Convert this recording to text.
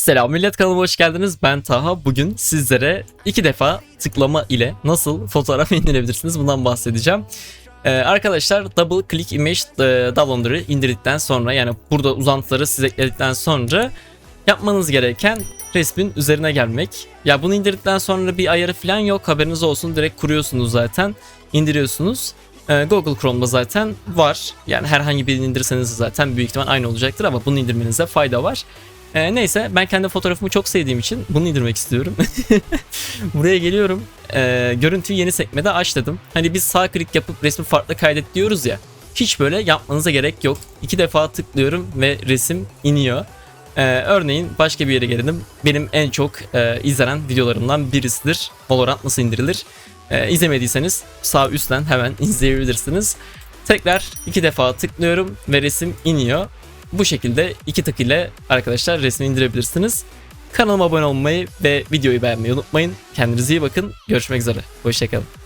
Selam millet kanalıma hoş geldiniz. Ben Taha. Bugün sizlere iki defa tıklama ile nasıl fotoğraf indirebilirsiniz bundan bahsedeceğim. Ee, arkadaşlar double click image e, downloader'ı indirdikten sonra yani burada uzantıları siz ekledikten sonra yapmanız gereken resmin üzerine gelmek. Ya bunu indirdikten sonra bir ayarı falan yok haberiniz olsun direkt kuruyorsunuz zaten indiriyorsunuz. Ee, Google Chrome'da zaten var. Yani herhangi birini indirseniz zaten büyük ihtimal aynı olacaktır ama bunu indirmenize fayda var. Ee, neyse ben kendi fotoğrafımı çok sevdiğim için bunu indirmek istiyorum. Buraya geliyorum. Ee, görüntüyü yeni sekmede aç dedim. Hani biz sağ klik yapıp resmi farklı kaydet diyoruz ya. Hiç böyle yapmanıza gerek yok. İki defa tıklıyorum ve resim iniyor. Ee, örneğin başka bir yere gelelim. Benim en çok e, izlenen videolarımdan birisidir. Valorant nasıl indirilir? Ee, izlemediyseniz sağ üstten hemen izleyebilirsiniz. Tekrar iki defa tıklıyorum ve resim iniyor. Bu şekilde iki tık ile arkadaşlar resmi indirebilirsiniz. Kanalıma abone olmayı ve videoyu beğenmeyi unutmayın. Kendinize iyi bakın. Görüşmek üzere. Hoşçakalın.